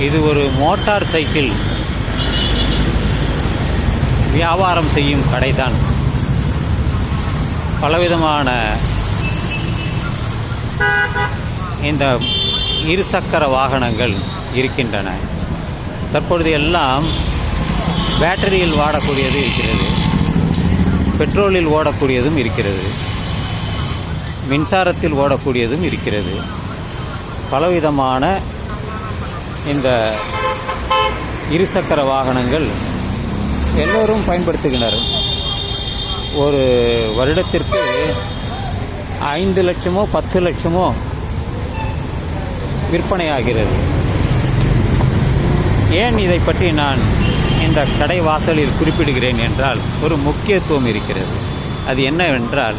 இது ஒரு motor cycle. வியாபாரம் செய்யும் கடைதான். பலவிதமான இந்த இருசக்கர வாகனங்கள் இருக்கின்றன. தற்பொழுது எல்லாம் பேட்டரியில் வாடக்கூடியது இருக்கிறது. பெட்ரோலில் ஓடக்கூடியதும் இருக்கிறது. மின்சாரத்தில் ஓடக்கூடியதும் இருக்கிறது. பலவிதமான இந்த இருசக்கர வாகனங்கள் எல்லோரும் பயன்படுத்துகின்றனர். ஒரு வருடத்திற்கு ஐந்து லட்சமோ பத்து லட்சமோ விற்பனையாகிறது. ஏன் இதை பற்றி நான் இந்த கடை வாசலில் குறிப்பிடுகிறேன் என்றால் ஒரு முக்கியத்துவம் இருக்கிறது. அது என்னவென்றால்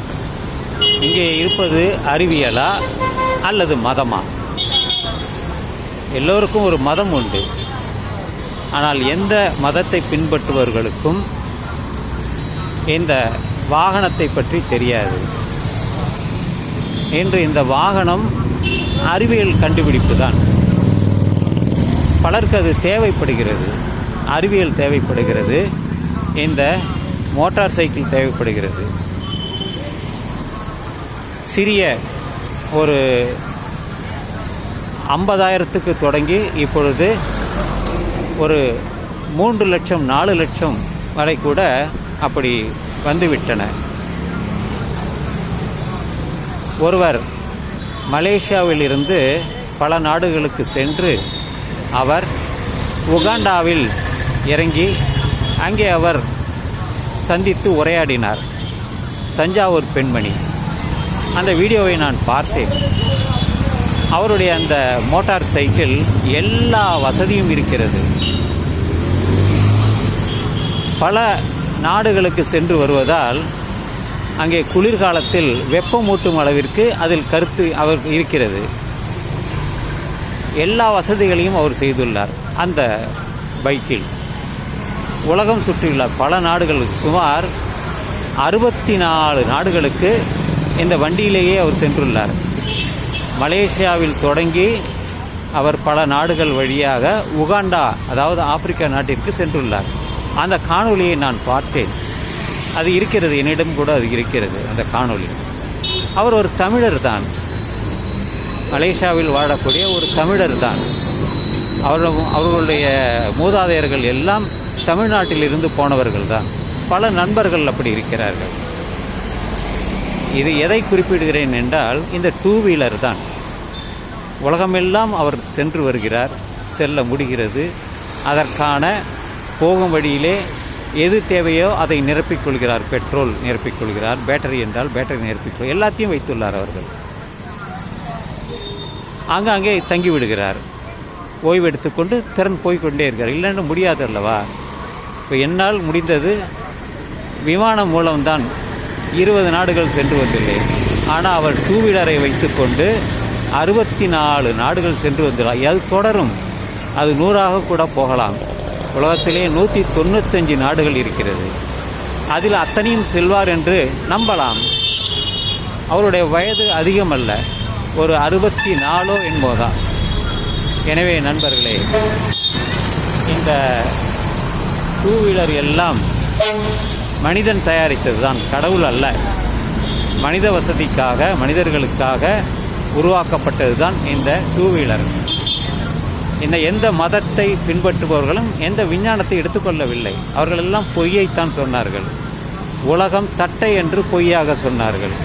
இங்கே இருப்பது அறிவியலா அல்லது மதமா? எல்லோருக்கும் ஒரு மதம் உண்டு. ஆனால் எந்த மதத்தை பின்பற்றுபவர்களுக்கும் இந்த வாகனத்தை பற்றி தெரியாது. இன்று இந்த வாகனம் அறிவியல் கண்டுபிடிப்பு தான். பலருக்கு அது தேவைப்படுகிறது. அறிவியல் தேவைப்படுகிறது. இந்த மோட்டார் சைக்கிள் தேவைப்படுகிறது. சிறிய ஒரு ஐம்பதாயிரத்துக்கு தொடங்கி இப்பொழுது ஒரு மூன்று லட்சம் நாலு லட்சம் வரை கூட அப்படி வந்துவிட்டன. ஒருவர் மலேசியாவில் இருந்து பல நாடுகளுக்கு சென்று அவர் உகாண்டாவில் இறங்கி அங்கே அவர் சந்தித்து உரையாடினார். தஞ்சாவூர் பெண்மணி. அந்த வீடியோவை நான் பார்த்தேன். அவருடைய அந்த மோட்டார் சைக்கிள் எல்லா வசதியும் இருக்கிறது. பல நாடுகளுக்கு சென்று வருவதால் அங்கே குளிர்காலத்தில் வெப்பமூட்டும் அளவிற்கு அதில் கருத்து அவர் இருக்கிறது. எல்லா வசதிகளையும் அவர் செய்துள்ளார் அந்த பைக்கில். உலகம் சுற்றியுள்ள பல நாடுகளுக்கு சுமார் அறுபத்தி நாலு நாடுகளுக்கு இந்த வண்டியிலேயே அவர் சென்றுள்ளார். மலேசியாவில் தொடங்கி அவர் பல நாடுகள் வழியாக உகாண்டா அதாவது ஆப்பிரிக்கா நாட்டிற்கு சென்றுள்ளார். அந்த காணொலியை நான் பார்த்தேன். அது இருக்கிறது என்னிடம் கூட அது இருக்கிறது அந்த காணொளி. அவர் ஒரு தமிழர் தான். மலேசியாவில் வாழக்கூடிய ஒரு தமிழர் தான். அவர் அவர்களுடைய மூதாதையர்கள் எல்லாம் தமிழ்நாட்டில் இருந்து போனவர்கள் தான். பல நண்பர்கள் அப்படி இருக்கிறார்கள். இது எதை குறிப்பிடுகிறேன் என்றால் இந்த டூ வீலர் தான். உலகமெல்லாம் அவர் சென்று வருகிறார் செல்ல முடிகிறது. அதற்கான போகும் வழியிலே எது தேவையோ அதை நிரப்பிக்கொள்கிறார். பெட்ரோல் நிரப்பிக்கொள்கிறார் பேட்டரி என்றால் பேட்டரி நிரப்பிக்கொள் எல்லாத்தையும் வைத்துள்ளார் அவர்கள். ஆங்காங்கே தங்கி விடுகிறார் ஓய்வு எடுத்துக்கொண்டு திறன் போய்க்கொண்டே இருக்கார் இல்லைன்னு முடியாது அல்லவா இப்போ என்னால் முடிந்தது விமானம் மூலம்தான். இருபது நாடுகள் சென்று வந்துள்ளேன் ஆனால் அவர் டூ வீலரை வைத்துக்கொண்டு அறுபத்தி நாலு நாடுகள் சென்று வந்துள்ளார் அது தொடரும். அது நூறாக கூட போகலாம். உலகத்திலே நூற்றி தொண்ணூத்தஞ்சு நாடுகள் இருக்கிறது. அதில் அத்தனையும் செல்வார் என்று நம்பலாம். அவருடைய வயது அதிகமல்ல. ஒரு அறுபத்தி நாலோ என்போதான் எனவே நண்பர்களே இந்த டூ வீலர் எல்லாம் மனிதன் தயாரித்தது தான் கடவுள் அல்ல. மனித வசதிக்காக மனிதர்களுக்காக உருவாக்கப்பட்டது தான் இந்த டூ வீலர் இந்த எந்த மதத்தை பின்பற்றுபவர்களும் எந்த விஞ்ஞானத்தை எடுத்துக்கொள்ளவில்லை. அவர்களெல்லாம் பொய்யைத்தான் சொன்னார்கள். உலகம் தட்டை என்று பொய்யாக சொன்னார்கள்.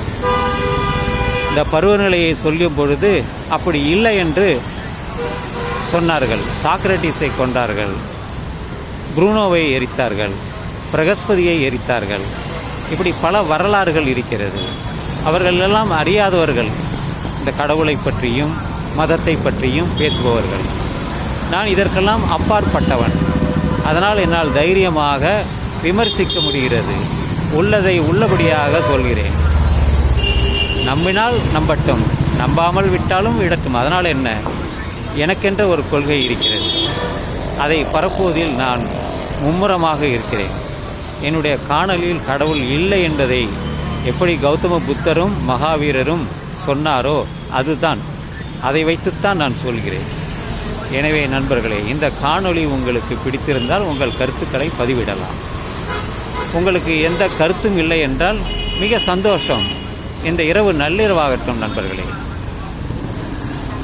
இந்த பருவநிலையை சொல்லும் பொழுது அப்படி இல்லை என்று சொன்னார்கள். சாக்ரட்டிஸை கொண்டார்கள். புரூனோவை எரித்தார்கள். பிரகஸ்பதியை எரித்தார்கள். இப்படி பல வரலாறுகள் இருக்கிறது. அவர்களெல்லாம் அறியாதவர்கள். இந்த கடவுளை பற்றியும் மதத்தை பற்றியும் பேசுபவர்கள். நான் இதற்கெல்லாம் அப்பாற்பட்டவன். அதனால் என்னால் தைரியமாக விமர்சிக்க முடிகிறது. உள்ளதை உள்ளபடியாக சொல்கிறேன். நம்பினால் நம்பட்டும். நம்பாமல் விட்டாலும் விடட்டும். அதனால் என்ன? எனக்கென்ற ஒரு கொள்கை இருக்கிறது. அதை பரப்புவதில் நான் மும்முரமாக இருக்கிறேன். என்னுடைய காணலில் கடவுள் இல்லை என்பதை எப்படி கௌதம புத்தரும் மகாவீரரும் சொன்னாரோ அதுதான். அதை வைத்துத்தான் நான் சொல்கிறேன். எனவே நண்பர்களே இந்த காணொளி உங்களுக்கு பிடித்திருந்தால் உங்கள் கருத்துக்களை பதிவிடலாம். உங்களுக்கு எந்த கருத்தும் இல்லை என்றால் மிக சந்தோஷம். இந்த இரவு நள்ளிரவாகட்டும் நண்பர்களே.